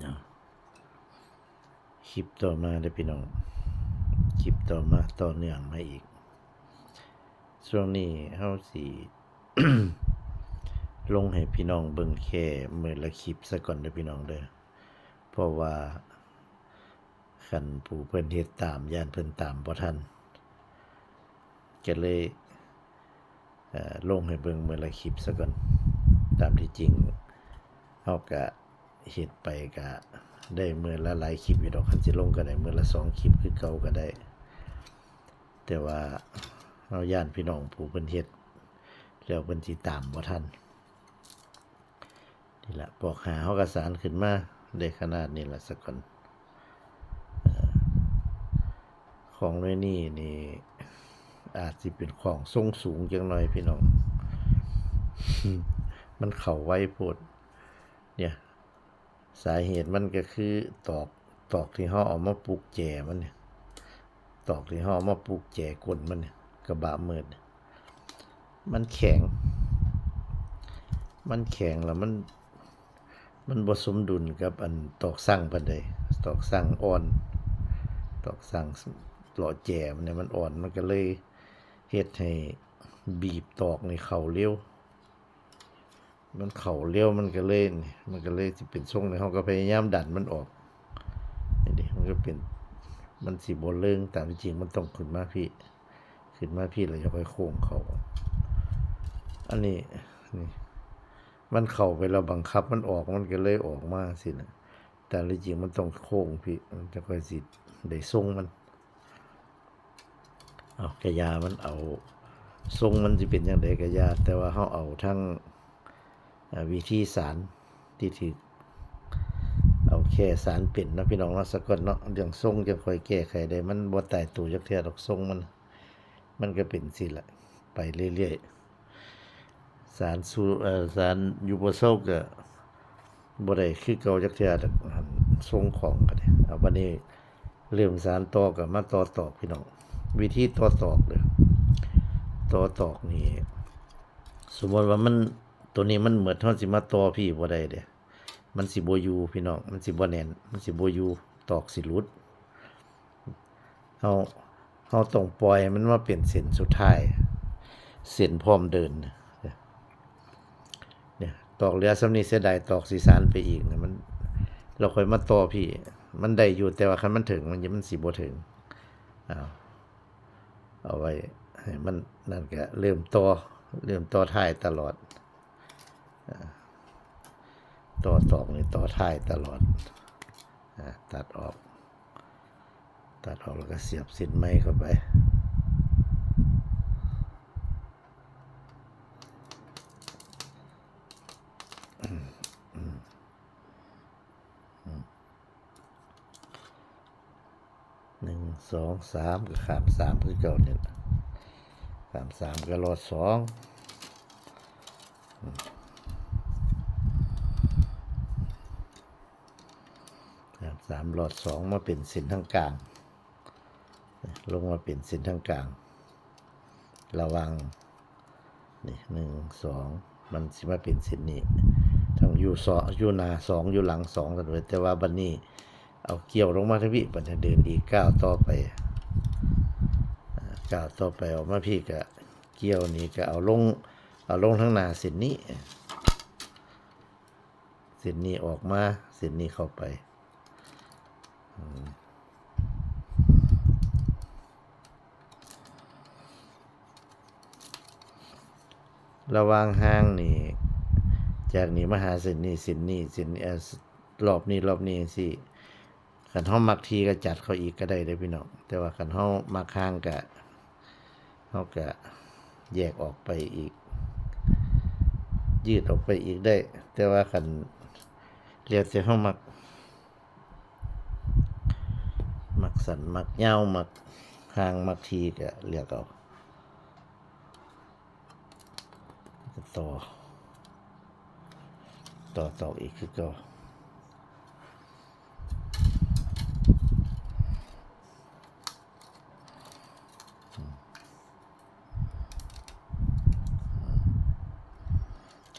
เนาะคลิปต่อมาได้พี่น้อง คลิปต่อมาต่อเนื่องมาอีก ช่วงนี้เฮาสิลงให้พี่น้องเบิ่งแค่มื้อละคลิปซะก่อนเด้อพี่น้องเด้อเพราะว่าคันผู้เพิ่นเฮ็ดตามย่านเพิ่นตามบ่ทันก็เลยลงให้เบิ่งมื้อละคลิปซะก่อน ตามที่จริงเฮาก็ เฮ็ดไปก็ได้มือละหลายคลิปอยู่ดอกคันสิลงก็ได้มือละสองคลิปคือเก่าก็ได้ แต่ว่าเฮาย่านพี่น้องผู้เพิ่นเฮ็ดแล้วเพิ่นสิตามบ่ทันนี่แหละปอกหาเขากระสารขึ้นมาได้ขนาดนี้ละสักคนของน้อยนี่นี่ อาจสิเป็นของทรงสูงจังหน่อยพี่น้อง มันเข่าไว้โพดเนี่ย สาเหตุมันก็คือตอกตอกที่เขาเอามาปลูกแจมันเนี่ยตอกที่เขาเอมาปลูกแจกลมันเนี่ยกระบะเมิดเนี่ยมันแข็ง มันแข็งแล้วมัน มันบสมดุลกับอันตอกสั่งปานใดตอกสั่งอ่อน ตอกสั่งหล่อแจมเนี่ยมันอ่อนมันก็เลยเฮ็ดให้บีบตอกในเข้าเร็ว มันเข้าเร็วมันก็เลยนี่มันก็เลยสิเป็นทรงในเฮาก็พยายามดันมันออกนี่ดิมันก็เป็นมันสิบ่เลิงตามที่จริงมันต้องขึ้นมาพี่ ขึ้นมาพี่แล้วจะค่อยโค้งเขาอันนี้นี่มันเข้าไปเราบังคับมันออกมันก็เลยออกมาสินะแต่จริงมันต้องโค้งพี่มันจะค่อยสิได้ทรงมันเอากระยามันเอาทรงมันจะเป็นอย่างไรกระยาแต่ว่าเขาเอาทั้ง วิธีสารที่ถือเอาแค่สารเป็นเนะพี่น้องเนาะสะกดเนาะเรื่องทรงจะคอยแก้ไขได้มันบ่ตายตัวจักเทื่อดอกทรงมัน มันก็เป็นสิละไปเรื่อยๆสารสูเอ่อสารยูโบโซก็บ่ได้คือเก่าจักเทื่อดอกทรงของก็ได้เอาบัดนี้เริ่มสารต่อก็มาต่อตอกพี่น้องวิธีต่อตอกเด้อต่อตอกนี่สมมติว่ามัน ตัวนี้มันเหมือนเฮาสิมาต่อพี่บ่ได้เด้มันสิบ่อยู่พี่น้องมันสิบ่แน่นมันสิบ่อยู่ตอกสิหลุดเฮาเฮาต้องปล่อยมันมาเป็นเส้นสุดท้าย เส้นพร้อมเดินเนี่ยตอกเรือสำนี้เสียดายตอกสีสานไปอีกเนี่ยมัน เราค่อยมาต่อพี่ มันได้อยู่แต่ว่าคันมันถึง มันยังมันสิบ่ถึงเอาเอาไว้ให้มันนั่นก็เริ่มต่อเริ่มต่อท้ายตลอด ต่อตอกนี่ต่อท้ายตลอดตัดออก ตัดออกแล้วก็เสียบเส้นไม้เข้าไปหนึ่งสองสามก็ขามสามคือเก่าเนี่ยขามสามก็รอดสองอืมขามสามรอดสองมาเป็นเส้นทางกลาง ลงมาเป็นเส้นทางกลาง ระวังนี่หนึ่งสองมันสิมาเป็นเส้นนี้ทั้งอยู่สองอยู่นาสองอยู่หลังสองกันเลยแต่ว่าบันนี้ เอาเกี่ยวลงมาทั้งพี่บันจะเดินอีกก้าวต่อไปก้าวต่อไปออกมาพี่ก็เกี่ยวนี่ก็เอาลงเอาลงทั้งนาเส้นนี้เส้นนี้ออกมาเส้นนี้เข้าไป ระวางห้างนี่ จากนี้มหาเส้นนี้เส้นนี้เส้นนี้เอ่อรอบนี้รอบนี้สิขันเฮามักทีก็จัดเขาอีกก็ได้เด้พี่น้องแต่ว่าขันเฮามักข้างก็เฮาก็แยกออกไปอีก ยืดออกไปอีกได้ แต่ว่าขันเรียกแต่เฮามักมัก สันมักเยามักข้างมักทีก็เรียกเอาต่อ ต่อต่ออีกคือก็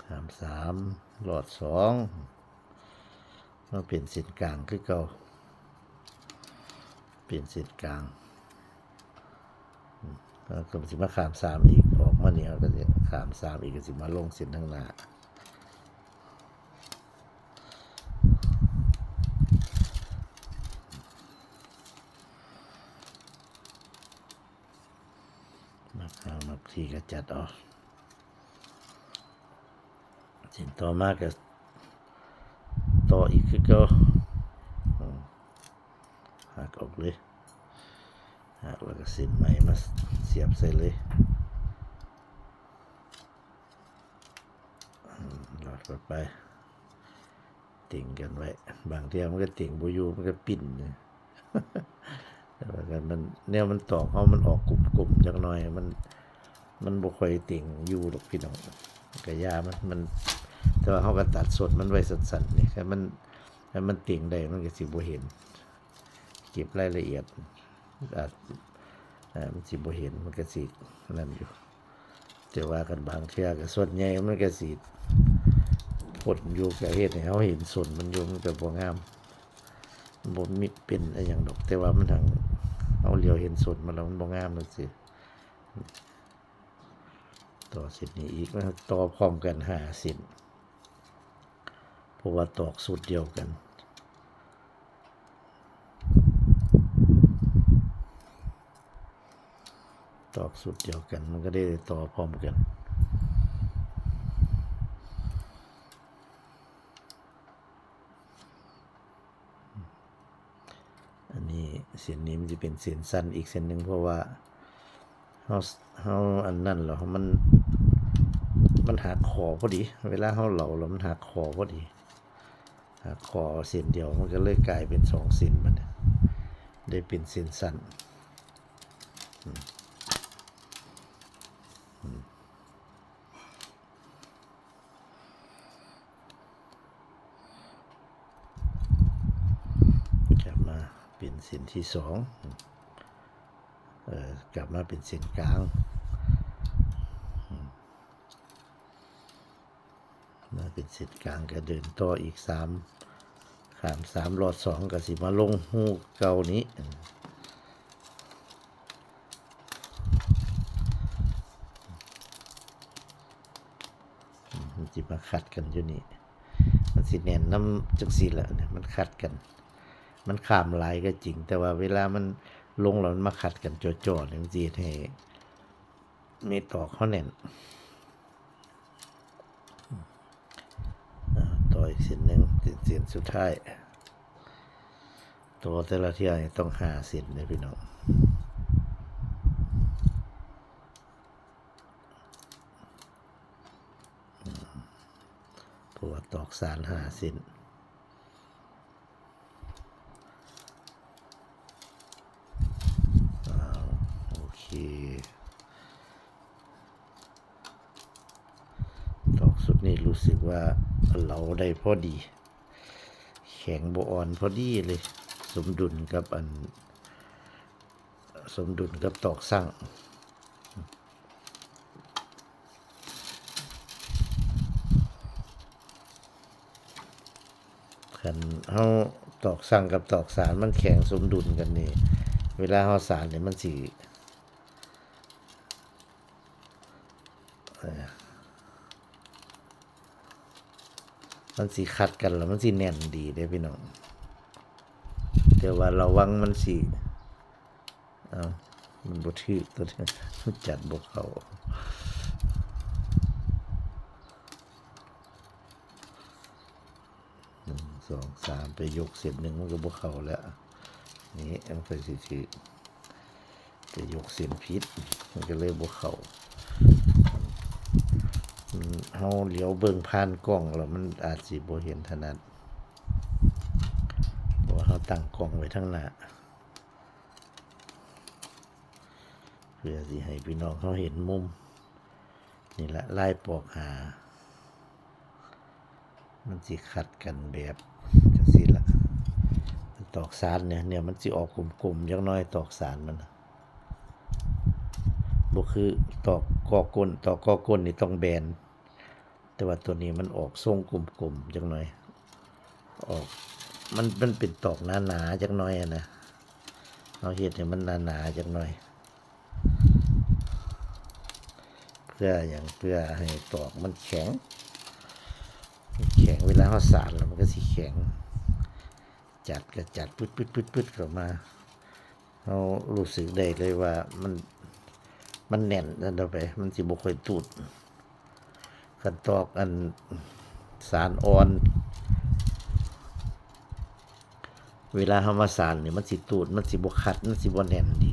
สามสามหลอดสองมาเปลี่ยนเส้นกลางคือเก่า เปลี่ยนเส้นกลางแล้วก็สิมาขามสามอีกออกมาเนี่ยก็จะขามสามอีกก็สิมาลงเส้นข้างหน้ามาข้ามาทีก็จัดออกสิ่งต่อมาก็ต่ออีกคือก็อืมหักออกเลยหักแล้วก็สิ้นใหม่มาเสียบใส่เลยหลอดเข้าไปติ่งกันไว้ บางเทีมันก็ติ่งบุยูมันก็ปิ่นเนี่ยแต่ว่ากันมันแนวมันตอกเขามันออกกลุ่มๆจักหน่อยมัน มันบ่ค่อยติ่งอยู่ดอกพี่น้องกระยามันมัน แต่ว่าเขาก็ตัดสดมันไว้สั้นๆนี่แค่มันถ้ามันติ่งได้มันก็สิบ่เห็น เก็บรายละเอียดอาจ มันสิบ่เห็นมันก็สินั่นอยู่แต่ว่ากันบางเทื่อก็ส่วนใหญ่มันก็สิผลอยู่กับเฮ็ดให้เขาเห็นส่วนมันอยู่มันก็บ่งามบ่มีเป็นอะไรอย่างดอก แต่ว่ามันทางเอาเหลียวเห็นสดมาแล้วมันบ่งามเลยสิต่อส้นนี้อีกนะต่อพร้อมกันหาส้นเพราะว่าตอกสูตรเดียวกัน ตอกสูตรเดียวกัน มันก็ได้ต่อพร้อมกัน อันนี้เส้นนี้มันจะเป็นเส้นสั้นอีกเส้นหนึ่งเพราะว่าเฮาเฮาอันนั้นเหรอมันมันหักคอพอดี เวลาเฮาเหลาแล้วมันหักคอพอดีหักคอเส้นเดียวมันก็เลยกลายเป็นสองเส้นมันได้เป็นเส้นสั้นอืมอืมกลับมาเป็นเส้น ที่สองออกลับมาเป็นเส้นกลางมาเป็นเส้นกลางก็เดินต่ออีกสามขามสามหลอดสองก็สิมาลงหูเก่านี้มันจิมาขัดกันอยู่นี่ มันสิแน่นน้ำจังสีละเนี่ยมันขัดกัน มันขามลายก็จริง แต่ว่าเวลามันลงแล้วมันมาขัดกันจ่อๆเนี่ยมันจีให้ไม่ตอกเขาแน่นต่ออีกเส้นหนึ่งเส้นสุดท้าย ตัวแต่ละเที่ยต้องหาเส้นเลยพี่น้องอืมเพราะว่าตอกสารหาเส้นอ้าวโอเค ดอกสุดนี่รู้สึกว่าเรา ได้พอดี แข็งบอ่อนพอดีเลย สมดุลกับอัน สมดุลกับตอกสั่งคันเฮาตอกสั่งกับตอกสารมันแข็งสมดุลกันนี่ เวลาเฮาสารเนี่ยมันสิเอ่อ มันสีขัดกันแล้วมันสีแน่นดีเด้พี่น้องแต่ว่าเระวังมันสีเอามันบทือตัวนี้จัดบกเขาหนึ่งสองสามไปยกเสร็จหนึ่งมันก็บกเขาแล้วนี่เอันไปสิทีไปยกเส้นพิษมันก็เลยบกเขาอืม เฮาเหลียวเบิ่งผ่านกล้องแล้วมันอาจสิบ่เห็นถนัดเพราะว่าเฮาตั้งกล้องไว้ทางหน้าเพื่อสิให้พี่น้องเขาเห็นมุม นี่ละไลายปอกหา มันสิขัดกันแบบจังซี่ละตอกสารเนี่ยเนี่ยมันสิออกกลมๆจักน้อยตอกสารมันบ่คือตอกกอก้นตอกกอก้นนี่ต้องแบน แต่ว่าตัวนี้มันออกทรงกลุ่มๆจังหน่อย ออกมันมันเป็นตอกหนาๆจักหน่อยอะนะเอาเฮ็ดให้มันหนาๆจักหน่อย เพื่ออย่างเพื่อให้ตอกมันแข็ง แข็งเวลาเขาสานแล้วมันก็สิแข็ง จัดก็จัดปึ๊ดปึ๊ดปึ๊ดปึ๊ดเข้ามาเรารู้สึกได้เลยว่ามันมันแน่นนั่นเอาไป มันสิบ่ค่อยตูด คันตอกอันสารอ่อน เวลาเขามาสานนี่ยมันสิตูด มันสิบ่คัด มันสิบ่แน่นดี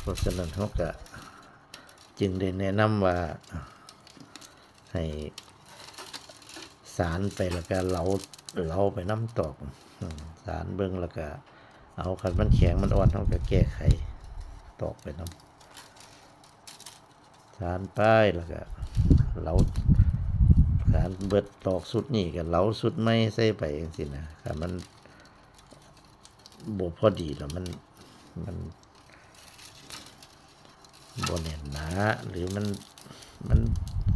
เพราะฉะนั้นเขาก็จึงได้แนะนำว่าให้สารไปแล้วก็เหลาเหลาไปน้ำตอกสารเบิ่งแล้วก็เอาคันมันแข็งมันอ่อนเขาก็แก้ไขตอกไปน้ำ สารป้ายแล้วก็เหลาสารเบิดตอกสุดนี่ก็เหลาสุดไม่ใส่ไปจังซี่นะคันมันบ่พอดีแล้วมันมันบนเห็นหนาหรือมันมัน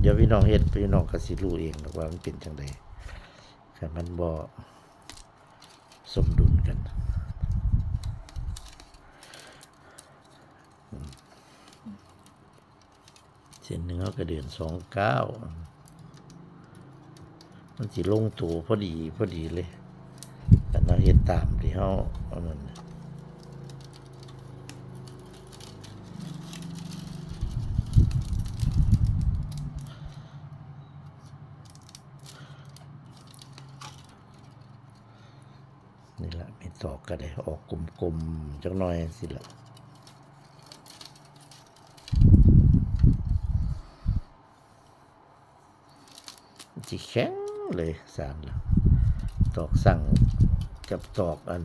เดี๋ยวพี่น้องเฮ็ดพี่น้องก็สิรู้เองหรอกว่ามันเป็นจังไดแต่มันบ่สมดุลกันอืมเส้นหนึ่งเขาก็เดือนสองเก้ามันสิลงตัวพอดีพอดีเลยแต่เราเฮ็ดตามที่เขาเอานั่นนี่แหละไม่ตอกก็ได้ออกกลมๆจักหน่อยสิละจี แข็งเลยสารตอกสั่งกับตอกอัน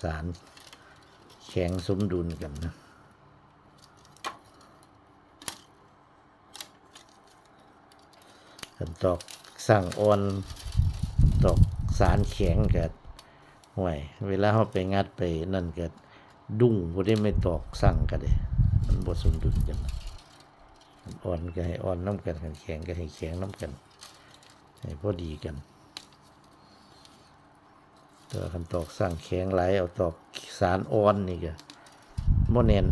สารแข็งสมดุลกันนะกันตอกสั่งอ่อนตอกสารแข็งกับห่วยเวลาเขาไปงัดไปนั่นก็ดุ้งบ่ได้ไม่ตอกสั่งก็ได้มันบ่สมดุลกันอ่อนก็ให้อ่อนน้ำกันกันแข็งก็ให้แข็งน้ำกัน ให้พอดีกันตัวคันตอกสั่งแข็งไหลเอาตอกสารอ่อนนี่ก็บ่เน่น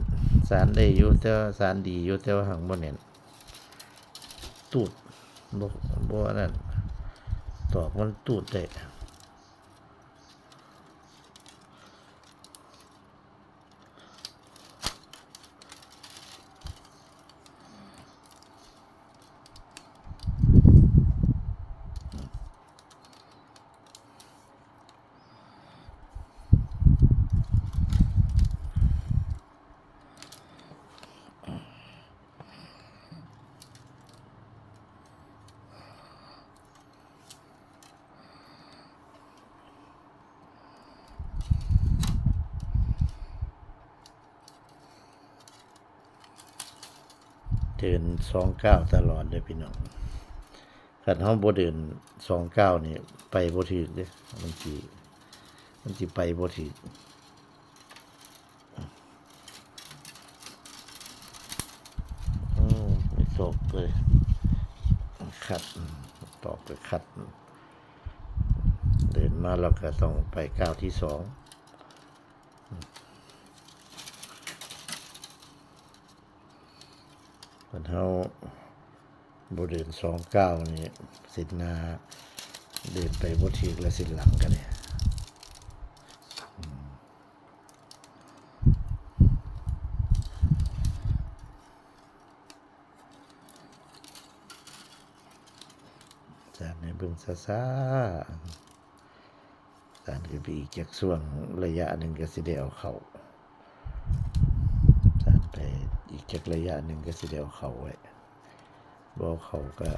สารได้อยู่แต่ว่าสารดีอยู่แต่ว่าหังบ่เน่นตูดบ่บ่อันนั่นตอกมันตูดได้ เดินสองเก้าตลอดเลยพี่น้องขันห้องบ่เดินสองเก้านี่ไปบ่ถึกเด้มันสิมันสิไปบ่ถึกอืมไม่ตกเลยขัดตอกไปขัด เดินมาเราก็ต้องไปก้าวที่สอง มัน เฮาบ่เดนสองเก้านี่สินหนาเดินไปบ่ถึกและสินหลังกันเนี่ยจากในเบิ่งซ่าๆการคือปีกจากส่วงระยะหนึ่งก็สิได้เอาเขานไป จักระยะหนึ่งก็สิเดียวเขาไว้บ่เขาก็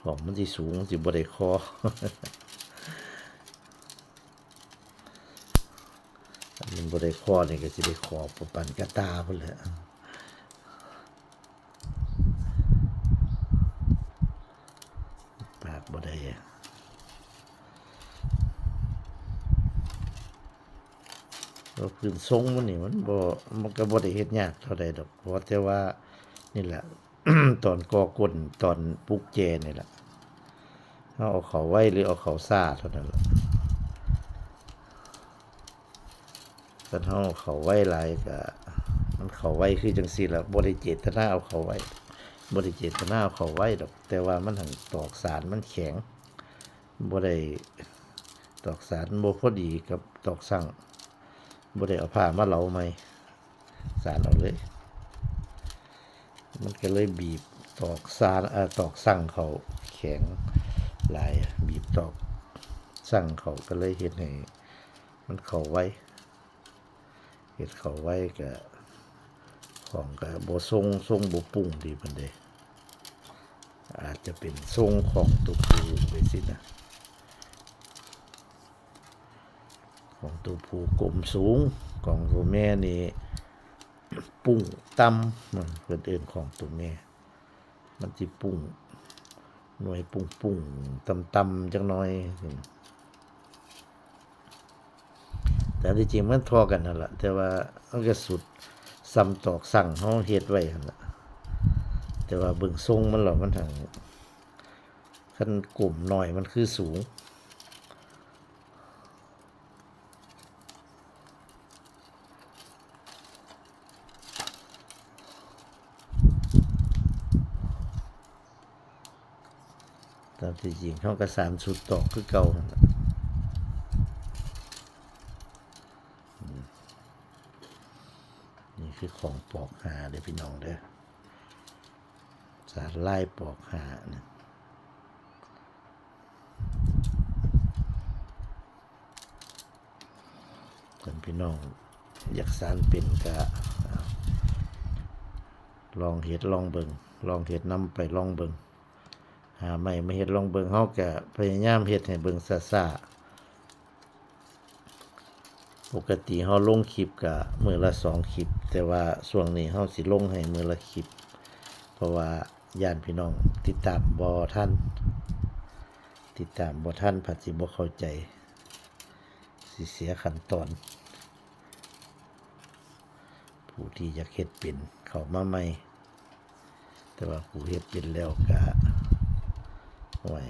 ของมันสิสูงสิบ่ได้คอมันบ่ได้คอนี่ก็สิได้คอปปันกระตาพุ่นแหละปากบ่ได้ ก็พื้นทรงมันนี่มันบ่มันก็บ่ได้เฮ็ดยากเท่าใดดอกเพราะแต่ว่านี่แหละ ตอนกอกลนตอนปลุกแจนี่แหละเฮาเอาเขาไว้หรือเอาเขาซ่าเท่านั้นล่ะคันเฮาเอาเขาไว้หลายก็มันเขาไว้คือจังซี่ล่ะบ่ได้เจตนาเอาเขาไว้บ่ได้เจตนาเอาเขาไว้ดอก แต่ว่ามันหังตอกสารมันแข็งบ่ได้ตอกสารบ่พอดีกับตอกสั่ง บ่ได้เอาผ้ามาเหลาใหมสารเอาเลย มันก็เลยบีบตอกสารเอ่อตอกสั่งเขาแข็งหลายบีบตอกสั่งเขาก็เลยเห็นให้มันเขาไว้เห็ดเขาไว้ก็ของก็บทรงทรงบปุ่งดีมันเดะอาจจะเป็นทรงของตัวผู้ไปสินะ ของตัวผู้กลมสูงของตัวแม่นี่ปุ้งต่ำมันเพื่อนเอื่นของตัวแม่ มันจิปุ้งหน่วยปุ้งปุ้งต่ำต่ำจังน้อย แต่ที่จริงมันทอกันนั่นแหละแต่ว่ามันก็สุดซ้ำตอกสั่งเขาเฮ็ดไว้หั่นละแต่ว่าเบิ่งทรงมันหรอมันทางคันกลุ่มหน่อยมันคือสูง ที่จริงเขาก็สามสุดตอกคือเก่านี่คือของปอกหาเด้พี่น้องเด้อสารไล่ปอกหานะคนพี่น้องอยากสารเป็นก็เอาลองเห็ดลองเบิงลองเห็ดน้ำไปลองเบิง หาไม่มาเฮ็ดลองเบิงเฮาก็พยายามเฮ็ดให้เบิงซ่าปกติเฮาลงคลิปก็มือละสองคลิป แต่ว่าช่วงนี้เฮาสิลงให้มือละคลิป เพราะว่าย่านพี่น้องติดตามบ่ทันติดตามบ่ทันผัดสิบ่เข้าใจ สิเสียขั้นตอน ผู้ที่อยากเฮ็ดเป็นเข้ามาใหม่ แต่ว่าผู้เฮ็ดเป็นแล้วก็ ห่วย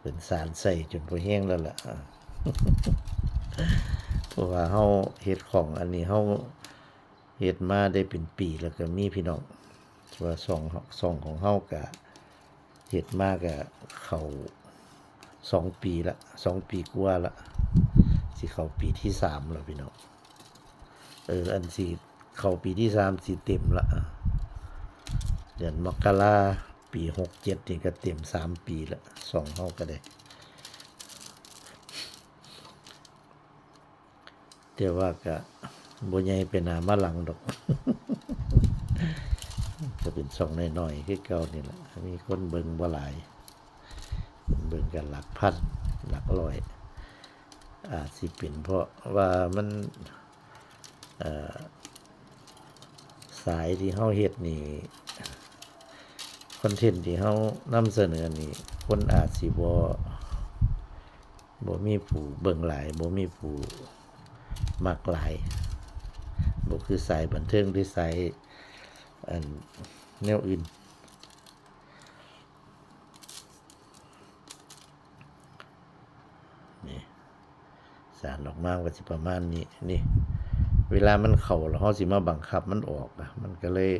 เป็นสารใส่จนพอแห้งแล้วล่ะเพราะว่าเฮาเฮ็ดของอันนี้เฮาเฮ็ดมาได้เป็นปีแล้วก็มีพี่น้องว่าซองซองของเฮาก็เฮ็ดมาก็เขาสองปีละสองปีกว่าละสิเข้าปีที่สามแล้วพี่น้องเอออันสิเข้าปีที่สามสิเต็มละเดือนมกรา ปีหกเจ็ดนี่ก็เต็มสามปีละสองเฮาก็ได้แต่ว่าก็บ่ใหญ่เป็นหนามาหลังดอกก็เป็นสองน้อยๆคือเก่านี่แหละมีคนเบิ่งบ่หลาย เบิ่งกันหลักพันหลักร้อย อาจสิเป็นเพราะว่ามันสายที่เฮาเฮ็ดนี่ คอนเทนต์ที่เฮานำเสนอนี่คนอาจสิบ่บ่มีผู้เบิ่งหลายบ่มีผู้มักหลายบ่คือสายบันเทิงหรือสายอันแนวอื่นนี่สารออกมาก็สิประมาณนี้นี่ เวลามันเข้าแล้วเฮาสิมาบังคับมันออกอะมันก็เลย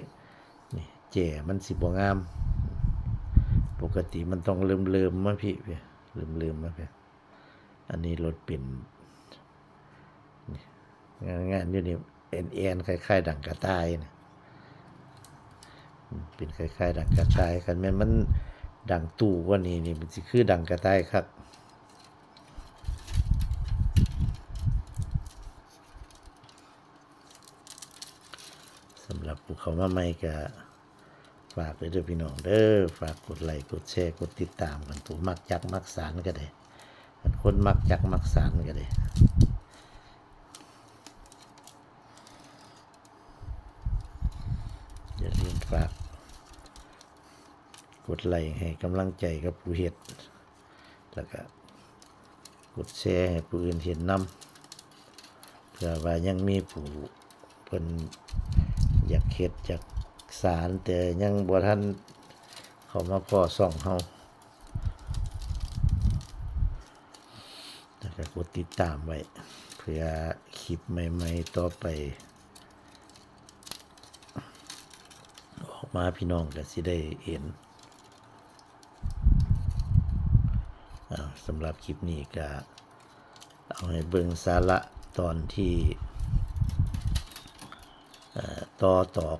นี่แจ่มันสิบ่งาม กติมันต้องเริ่มๆมาพี่เพี่เริ่มๆมาพี่อันนี้รถเป็นนี่งานงานอยู่นี่เอ็นเอ็นคล้ายๆ ดังกระต่ายนะอืมเป็นคล้ายๆ ดังกระต่ายคันแม่มันดังตู้ว่านี้นี่มันคือดังกระต่ายครับสำหรับผู้เขามาใหม่ก็ ฝากเลยเด้อพี่น้องเด้อฝากกดไลค์กดแชร์กดติดตามกันผู้มักจักมักสารก็ได้อันคนมักจักมักสารก็ได้อย่าลืมฝาก กดไลค์ให้กำลังใจกับผู้เฮ็ดแล้วก็กดแชร์ให้ผู้อื่นเห็นนำเพื่อว่ายังมีผู้เพิ่นอยากเฮ็ดอยาก สารแต่ยังบ่ทันเขามาพอส่องเฮาก็กดติดตามไว้ เพื่อคลิปใหม่ๆต่อไป ออกมาพี่น้องก็สิได้เห็นสำหรับคลิปนี้ก็เอาให้เบิ่งสาระตอนที่ต่อตอก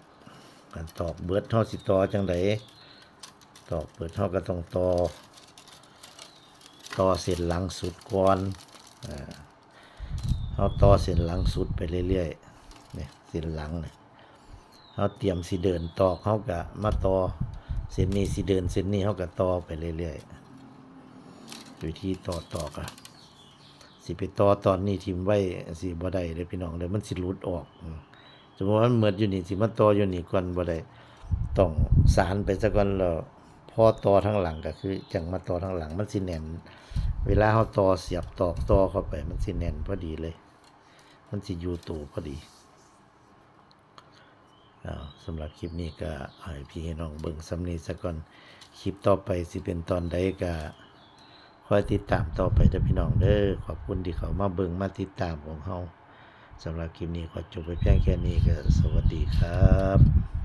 กันตอกเบิดท่าสิตอจังไดตอกเบิดท่าก็ต้องต่อต่อเส้นหลังสุดก่อนเอาต่อเส้นหลังสุดไปเรื่อยๆเนี่ยเส้นหลังเนี่ยเขาเตรียมสิเดินตอกเขาก็มาต่อเส้นนี้สิเดินเส้นนี้เขาก็ต่อไปเรื่อยๆวิธีต่อตอกอะสิไปต่อตอนนี้ทิมไว้สิบ่ได้เด้อพี่น้องเดี๋ยวมันสิหลุดออกอ สมมติว่าเหมืออยู่นี่สิมาต่ออยู่นี่ก่อนบ่ได้ต้องสารไปซะก่อนแล้วพอต่อทั้งหลังก็คือจังมาต่อทั้งหลังมันสิแน่น เวลาเขาต่อเสียบตอกต่อเข้าไป มันสิแน่นพอดีเลย มันสิอยู่ตัวพอดีอาวสำหรับคลิปนี้ก็ให้พี่น้องเบิ่งสำนีซะก่อนคลิปต่อไปสิเป็นตอนใดก็คอยติดตามต่อไปเด้อพี่น้องเด้อขอบคุณที่เขามาเบิ่งมาติดตามของเฮา สำหรับคลิปนี้ขอจบไปเพียงแค่นี้ก็สวัสดีครับ